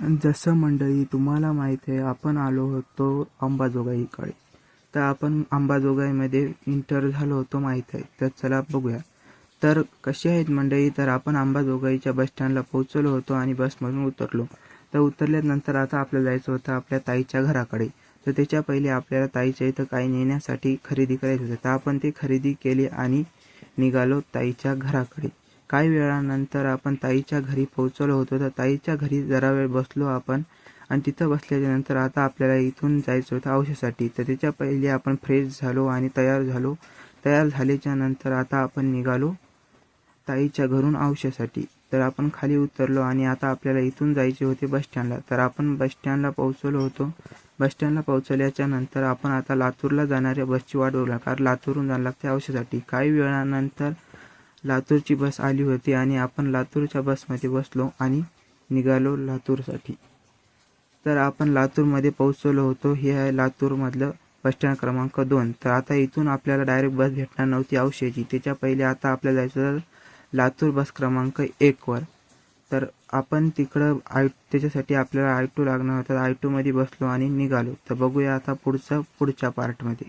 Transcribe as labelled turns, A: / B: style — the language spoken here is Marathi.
A: जसं मंडळी तुम्हाला माहीत आहे आपण आलो होतो अंबाजोगाईकडे तर आपण अंबाजोगाईमध्ये इंटर झालो होतो माहीत आहे. तर चला बघूया. तर कशी आहेत मंडळी? तर आपण अंबाजोगाईच्या बस स्टँडला पोहोचलो होतो आणि बसमधून उतरलो. तर उतरल्यानंतर आता आपल्याला जायचं होतं आपल्या ताईच्या घराकडे. तर त्याच्या पहिले आपल्याला ताईच्या इथं काही नेण्यासाठी खरेदी करायचं होतं. तर आपण ते खरेदी केली आणि निघालो ताईच्या घराकडे. काही वेळानंतर आपण ताईच्या घरी पोहोचलो होतो. तर ताईच्या घरी जरा वेळ बसलो आपण. आणि तिथं बसल्याच्या नंतर आता आपल्याला इथून जायचं होतं औषधासाठी तर त्याच्या पहिले आपण फ्रेश झालो आणि तयार झालो. तयार झाल्याच्यानंतर आता आपण निघालो ताईच्या घरून औषधासाठी तर आपण खाली उतरलो आणि आता आपल्याला इथून जायचे होते बसस्टँडला तर आपण बसस्टँडला पोहोचलो होतो. बसस्टँडला पोहोचल्याच्या नंतर आपण आता लातूरला जाणाऱ्या बसची वाट बघला कारण लातूरहून जायला लागते औषधासाठी काही वेळानंतर लातूरची बस आली होती आणि आपण लातूरच्या बसमध्ये बसलो आणि निघालो लातूरसाठी. तर आपण लातूरमध्ये पोहोचलो होतो. हे आहे लातूरमधलं बसस्टँड क्रमांक दोन. तर आता इथून आपल्याला डायरेक्ट बस भेटणार नव्हती औषधी त्याच्या पहिले आता आपल्याला जायचं लातूर बस क्रमांक एकवर तर आपण तिकडं आय त्याच्यासाठी आपल्याला आय टू लागणार होतं. आय टूमध्ये बसलो आणि निघालो. तर बघूया आता पुढचं पुढच्या पार्टमध्ये